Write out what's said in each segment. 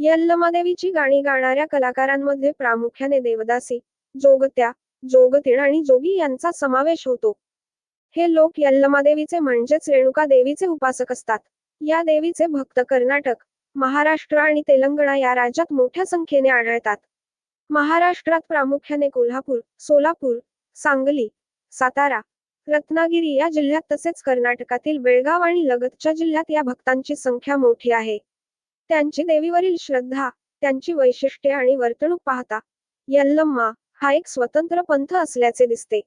यल्लमादेवीची गाणी गाणाऱ्या कलाकारांमध्ये प्रामुख्याने देवदासी जोगत्या जोगतीण आणि जोगी यांचा समावेश होतो. हे लोक यल्लमादेवीचे म्हणजेच रेणुका देवीचे उपासक असतात. या देवीचे भक्त कर्नाटक महाराष्ट्र आणि तेलंगणा या राज्यात मोठ्या संख्येने आढळतात. महाराष्ट्रात प्रामुख्याने कोल्हापूर सोलापूर सांगली सातारा रत्नागिरी या जिल्ह्यात तसेच कर्नाटकातील बेळगाव आणि लगतच्या जिल्ह्यात या भक्तांची संख्या मोठी आहे. त्यांची देवीवरील श्रद्धा त्यांची वैशिष्ट्ये आणि वर्तणूक पाहता यल्लम्मा हा एक स्वतंत्र पंथ असल्याचे दिसते.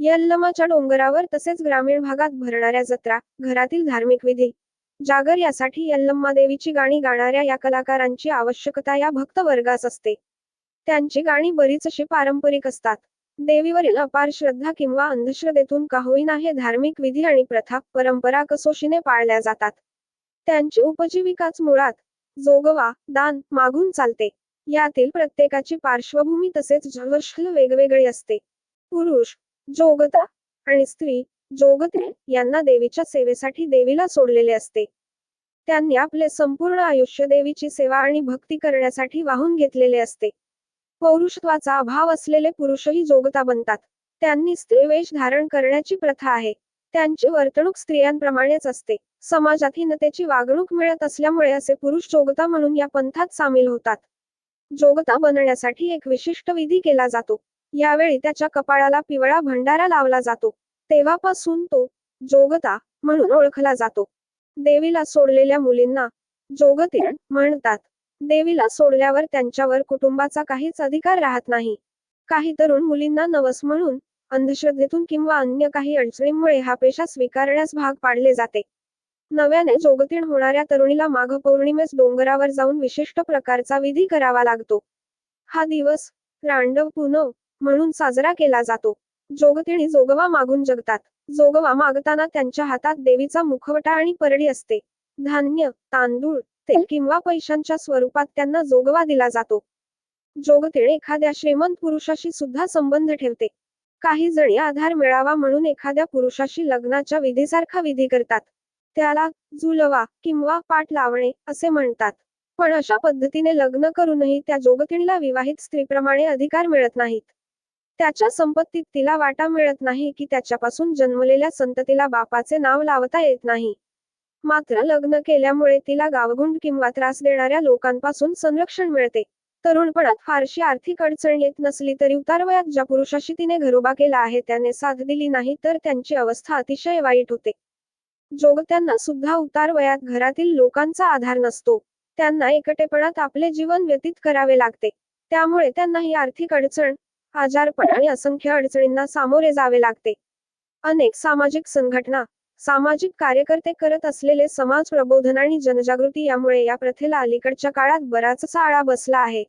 यल्लमाच्या डोंगरावर तसेच ग्रामीण भागात भरणाऱ्या जत्रा घरातील धार्मिक विधी जागर यासाठी यल्लम्मा देवीची गाणी गाणाऱ्या या कलाकारांची आवश्यकता या भक्त वर्गास असते. त्यांची गाणी बरीच अशी पारंपरिक असतात. देवीवरील अपार श्रद्धा किंवा अंधश्रद्धेतून का होईना हे धार्मिक विधी आणि प्रथा परंपरा कसोशीने पाळल्या जातात. त्यांची उपजीविकाच मुळात जोगवा दान मागून चालते. यातील प्रत्येकाची पार्श्वभूमी तसेच जवशल वेगवेगळी असते. पुरुष जोगता आणि स्त्री जोगते यांना देवीच्या सेवेसाठी देवीला सोडलेले असते. त्यांनी आपले संपूर्ण आयुष्य देवीची सेवा आणि भक्ती करण्यासाठी वाहून घेतलेले असते. पौरुषत्वाचा अभाव असलेले पुरुषही जोगता बनतात. त्यांनी स्त्री वेश धारण करण्याची प्रथा आहे. त्यांची वर्तणूक स्त्रियांप्रमाणेच असते. समाजात हीनतेची वागणूक मिळत असल्यामुळे असे पुरुष जोगता म्हणून या पंथात सामील होतात. जोगता बनण्यासाठी एक विशिष्ट विधी केला जातो. यावेळी त्याच्या कपाळाला पिवळा भंडारा लावला जातो. तेव्हापासून तो जोगता म्हणून ओळखला जातो. देवीला सोडलेल्या मुलींना जोगतीण म्हणतात. देवीला सोडल्यावर त्यांच्यावर कुटुंबाचा काहीच अधिकार राहत नाही. काही तरुण मुलींना नवस म्हणून अंधश्रद्धेतून किंवा अन्य काही अडचणींमुळे हा पेशा स्वीकारण्यास भाग पाडले जाते. नव्याने जोगतीण होणाऱ्या तरुणीला माघ पौर्णिमेस डोंगरावर जाऊन विशिष्ट प्रकारचा विधी करावा लागतो. हा दिवस रांडव पुनव म्हणून साजरा केला जातो. जोगतिणी जोगवा मागून जगतात. जोगवा मागताना त्यांच्या हातात देवीचा मुखवटा आणि परडी असते. धान्य तांदूळ तेल किंवा पैशांच्या स्वरूपात त्यांना जोगवा दिला जातो. जोगतीण एखाद्या श्रीमंत पुरुषाशी सुद्धा संबंध ठेवते. काही जणी आधार मिळावा म्हणून एखाद्या पुरुषाशी लग्नाच्या विधीसारखा विधी करतात. त्याला जुलवा किंवा पाठ लावणे असे म्हणतात. पण अशा पद्धतीने लग्न करूनही त्या जोगतिणीला विवाहित स्त्रीप्रमाणे अधिकार मिळत नाहीत. त्याच्या संपत्तीत तिला वाटा मिळत नाही की त्याच्यापासून जन्मलेल्या संततीला बापाचे नाव लावता येत नाही. मात्र लग्न केल्यामुळे तिला गावगुंड किंवा त्रास देणाऱ्या लोकांपासून संरक्षण मिळते. तरुणपणात फारशी आर्थिक अडचण येत नसली तरी उतारवयात ज्या पुरुषाशी तिने घरोबा केला आहे त्याने साथ दिली नाही तर त्यांची अवस्था अतिशय वाईट होते. जोगत्यांना सुद्धा उतार वयात घरातील लोकांचा आधार नसतो. त्यांना एकटेपणात आपले जीवन व्यतीत करावे लागते. त्यामुळे त्यांना ही आर्थिक अडचण आजारपण आणि असंख्य अडचणींना सामोरे जावे लागते. अनेक सामाजिक संघटना सामाजिक कार्यकर्ते करत असलेले समाज प्रबोधन आणि जनजागृती यामुळे या प्रथेला अलीकडच्या काळात बराचसा आळा बसला आहे.